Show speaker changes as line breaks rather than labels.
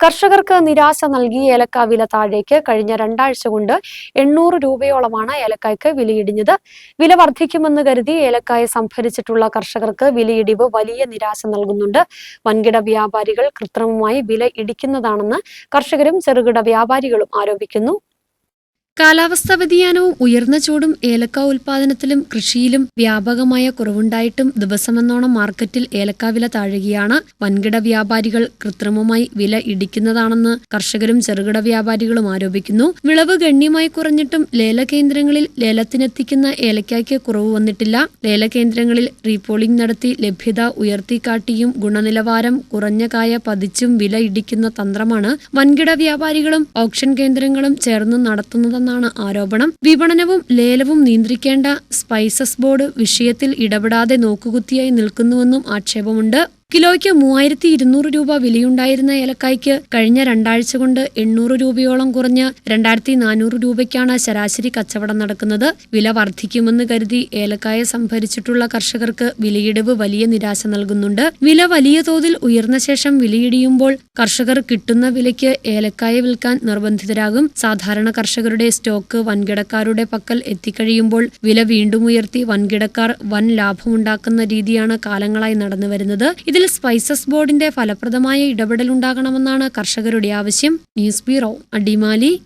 കർഷകർക്ക് നിരാശ നൽകി ഏലക്ക വില താഴേക്ക് കഴിഞ്ഞ രണ്ടാഴ്ച കൊണ്ട് എണ്ണൂറ് രൂപയോളമാണ് ഏലക്കായ്ക്ക് വിലയിടിഞ്ഞത്. വില വർദ്ധിക്കുമെന്ന് കരുതി ഏലക്കായ സംഭരിച്ചിട്ടുള്ള കർഷകർക്ക് വിലയിടിവ് വലിയ നിരാശ നൽകുന്നുണ്ട്. വൻകിട വ്യാപാരികൾ കൃത്രിമമായി വില ഇടിക്കുന്നതാണെന്ന് കർഷകരും ചെറുകിട വ്യാപാരികളും ആരോപിക്കുന്നു. കാലാവസ്ഥാ വ്യതിയാനവും ഉയർന്ന ചൂടും ഏലക്ക ഉൽപാദനത്തിലും കൃഷിയിലും വ്യാപകമായ കുറവുണ്ടായിട്ടും ദിവസമെന്നോണം മാർക്കറ്റിൽ ഏലക്ക വില താഴുകയാണ്. വൻകിട വ്യാപാരികൾ കൃത്രിമമായി വില ഇടിക്കുന്നതാണെന്ന് കർഷകരും ചെറുകിട വ്യാപാരികളും ആരോപിക്കുന്നു. വിളവ് ഗണ്യമായി കുറഞ്ഞിട്ടും ലേലകേന്ദ്രങ്ങളിൽ ലേലത്തിനെത്തിക്കുന്ന ഏലക്കായ്ക്ക് കുറവ് വന്നിട്ടില്ല. ലേലകേന്ദ്രങ്ങളിൽ റീപോളിംഗ് നടത്തി ലഭ്യത ഉയർത്തിക്കാട്ടിയും ഗുണനിലവാരം കുറഞ്ഞ കായ പതിച്ചും വില ഇടിക്കുന്ന തന്ത്രമാണ് വൻകിട വ്യാപാരികളും ഓപ്ഷൻ കേന്ദ്രങ്ങളും ചേർന്ന് നടത്തുന്നതെന്നാണ് ആരോപണം. വിപണനവും ലേലവും നിയന്ത്രിക്കേണ്ട സ്പൈസസ് ബോർഡ് വിഷയത്തിൽ ഇടപെടാതെ നോക്കുകുത്തിയായി നിൽക്കുന്നുവെന്നും ആക്ഷേപമുണ്ട്. കിലോയ്ക്ക് മൂവായിരത്തി ഇരുന്നൂറ് രൂപ വിലയുണ്ടായിരുന്ന ഏലക്കായ്ക്ക് കഴിഞ്ഞ രണ്ടാഴ്ച കൊണ്ട് എണ്ണൂറ് രൂപയോളം കുറഞ്ഞ് രണ്ടായിരത്തി നാനൂറ് രൂപയ്ക്കാണ് ശരാശരി കച്ചവടം നടക്കുന്നത്. വില വർദ്ധിക്കുമെന്ന് കരുതി ഏലക്കായ സംഭരിച്ചിട്ടുള്ള കർഷകർക്ക് വിലയിടിവ് വലിയ നിരാശ നൽകുന്നുണ്ട്. വില വലിയ തോതിൽ ഉയർന്ന ശേഷം വിലയിടിയുമ്പോൾ കർഷകർ കിട്ടുന്ന വിലയ്ക്ക് ഏലക്കായ വിൽക്കാൻ നിർബന്ധിതരാകും. സാധാരണ കർഷകരുടെ സ്റ്റോക്ക് വൻകിടക്കാരുടെ പക്കൽ എത്തിക്കഴിയുമ്പോൾ വില വീണ്ടും ഉയർത്തി വൻകിടക്കാർ വൻ ലാഭമുണ്ടാക്കുന്ന രീതിയാണ് കാലങ്ങളായി നടന്നുവരുന്നത്. സ്പൈസസ് ബോർഡിന്റെ ഫലപ്രദമായ ഇടപെടലുണ്ടാകണമെന്നാണ് കർഷകരുടെ ആവശ്യം. News bureau Adimali.